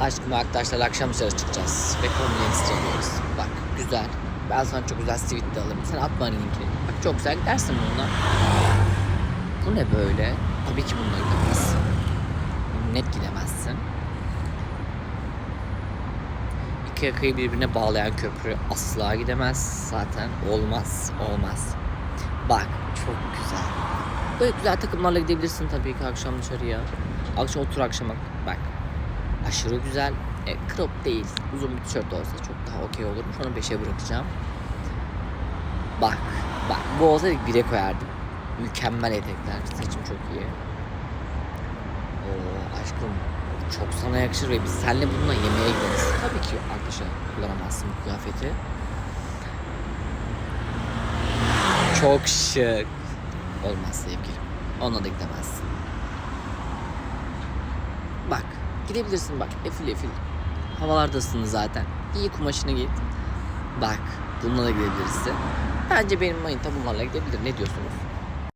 Aşkım ve arkadaşlarla akşam dışarı çıkacağız. Ve komünist alıyoruz. Bak güzel. Ben sana çok güzel sweet de alırım. Sen at bana linkini. Bak çok güzel gidersin bununla. Bu ne böyle? Tabii ki bununla gidemezsin. Net gidemezsin. İki yakayı birbirine bağlayan köprü asla gidemez. Zaten olmaz. Olmaz. Bak çok güzel. Böyle güzel takımlarla gidebilirsin tabii ki akşam dışarıya. Akşam otur akşama bak. Aşırı güzel. E, crop değil. Uzun bir tişört olsa çok daha okey olurmuş. Onu 5'e bırakacağım. Bak. Bak. Bu olsaydı 1'e koyardım. Mükemmel etekler. Seçim çok iyi. Oo aşkım. Çok sana yakışır ve biz seninle bununla yemeğe gideriz. Tabii ki arkadaşlar kullanamazsın bu kıyafeti. Çok şık. Olmaz sevgilim. Onunla da gidemezsin. Bak gidebilirsin bak efil efil. Havalardasın zaten. İyi kumaşını giyit. Bak bununla da gidebilirsin. Bence benim manita bunlarla gidebilir. Ne diyorsunuz?